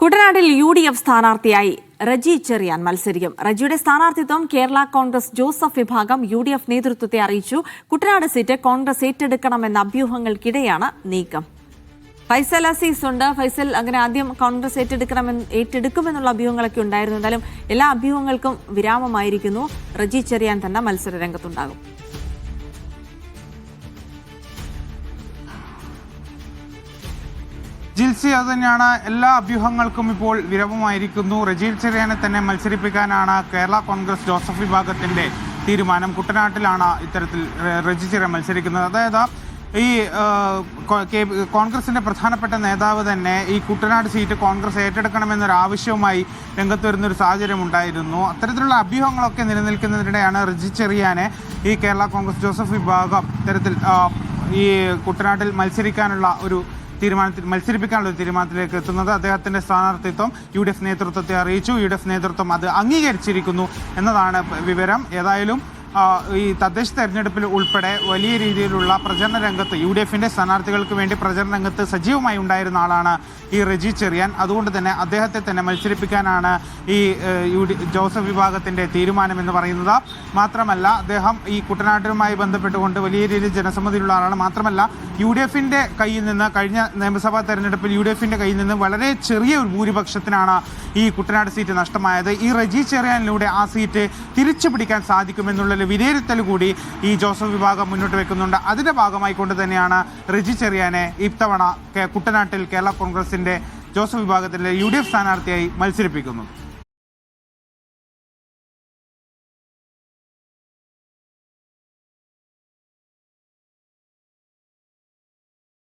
കുട്ടനാട്ടിൽ U D F സ്ഥാനാർത്ഥിയായി റജി ചെറിയാൻ മത്സരിക്കും. റജിയുടെ സ്ഥാനാർത്ഥിത്വം കേരള കോൺഗ്രസ് ജോസഫ് വിഭാഗം യു ഡി എഫ് നേതൃത്വത്തെ അറിയിച്ചു. കുട്ടനാട് സീറ്റ് കോൺഗ്രസ് ഏറ്റെടുക്കണമെന്ന അഭ്യൂഹങ്ങൾക്കിടെയാണ് നീക്കം. ഫൈസൽ അസീസ് ഉണ്ട്. ഫൈസൽ അങ്ങനെ ആദ്യം കോൺഗ്രസ് ഏറ്റെടുക്കണമെന്ന് ഏറ്റെടുക്കുമെന്നുള്ള അഭ്യൂഹങ്ങളൊക്കെ ഉണ്ടായിരുന്നു. എന്തായാലും എല്ലാ അഭ്യൂഹങ്ങൾക്കും വിരാമമായിരിക്കുന്നു. റജി ചെറിയാൻ തന്നെ മത്സര രംഗത്തുണ്ടാകും ജിൽസി അത് തന്നെയാണ്. എല്ലാ അഭ്യൂഹങ്ങൾക്കും ഇപ്പോൾ വിരവമായിരിക്കുന്നു. റജീൽ ചെറിയാനെ തന്നെ മത്സരിപ്പിക്കാനാണ് കേരള കോൺഗ്രസ് ജോസഫ് വിഭാഗത്തിന്റെ തീരുമാനം. കുട്ടനാട്ടിലാണ് ഇത്തരത്തിൽ റജി ചെറിയ മത്സരിക്കുന്നത്. അതായത് ഈ കോൺഗ്രസിന്റെ പ്രധാനപ്പെട്ട നേതാവ് തന്നെ ഈ കുട്ടനാട് സീറ്റ് കോൺഗ്രസ് ഏറ്റെടുക്കണമെന്നൊരു ആവശ്യവുമായി രംഗത്ത് വരുന്ന ഒരു സാഹചര്യം ഉണ്ടായിരുന്നു അത്തരത്തിലുള്ള അഭ്യൂഹങ്ങളൊക്കെ നിലനിൽക്കുന്നതിനിടെയാണ് റജി ചെറിയാനെ ഈ കേരള കോൺഗ്രസ് ജോസഫ് വിഭാഗം ഇത്തരത്തിൽ ഈ കുട്ടനാട്ടിൽ മത്സരിക്കാനുള്ള ഒരു തീരുമാനത്തിൽ മത്സരിപ്പിക്കാനുള്ള ഒരു തീരുമാനത്തിലേക്ക് എത്തുന്നത് അദ്ദേഹത്തിന്റെ സ്ഥാനാർത്ഥിത്വം യു ഡി എഫ് നേതൃത്വത്തെ അറിയിച്ചു. യു ഡി എഫ് നേതൃത്വം അത് അംഗീകരിച്ചിരിക്കുന്നു എന്നതാണ് വിവരം. ഏതായാലും ഈ തദ്ദേശ തെരഞ്ഞെടുപ്പിൽ ഉൾപ്പെടെ വലിയ രീതിയിലുള്ള പ്രചരണ രംഗത്ത് യു ഡി എഫിന്റെ സ്ഥാനാർത്ഥികൾക്ക് വേണ്ടി പ്രചരണ രംഗത്ത് സജീവമായി ഉണ്ടായിരുന്ന ആളാണ് ഈ റെജി ചെറിയാൻ. അതുകൊണ്ട് തന്നെ അദ്ദേഹത്തെ തന്നെ മത്സരിപ്പിക്കാനാണ് ഈ യു ഡി ജോസഫ് വിഭാഗത്തിന്റെ തീരുമാനമെന്ന് പറയുന്നത്. മാത്രമല്ല അദ്ദേഹം ഈ കുട്ടനാട്ടിലുമായി ബന്ധപ്പെട്ടുകൊണ്ട് വലിയ രീതിയിൽ ജനസമ്മതിയുള്ള ആളാണ്. മാത്രമല്ല യു ഡി എഫിന്റെ കയ്യിൽ നിന്ന് കഴിഞ്ഞ നിയമസഭാ തെരഞ്ഞെടുപ്പിൽ യു ഡി എഫിന്റെ കയ്യിൽ നിന്ന് വളരെ ചെറിയ ഒരു ഭൂരിപക്ഷത്തിനാണ് ഈ കുട്ടനാട് സീറ്റ് നഷ്ടമായത്. ഈ റെജി ചെറിയാനിലൂടെ ആ സീറ്റ് തിരിച്ചു പിടിക്കാൻ സാധിക്കുമെന്നുള്ള ഒരു വിലയിരുത്തൽ കൂടി ഈ ജോസഫ് വിഭാഗം മുന്നോട്ട് വെക്കുന്നുണ്ട്. അതിന്റെ ഭാഗമായിക്കൊണ്ട് തന്നെയാണ് റിജി ചെറിയാനെ ഇത്തവണ കുട്ടനാട്ടിൽ കേരള കോൺഗ്രസിന്റെ ജോസഫ് വിഭാഗത്തിലെ യു ഡി എഫ് സ്ഥാനാർത്ഥിയായി മത്സരിപ്പിക്കുന്നത്.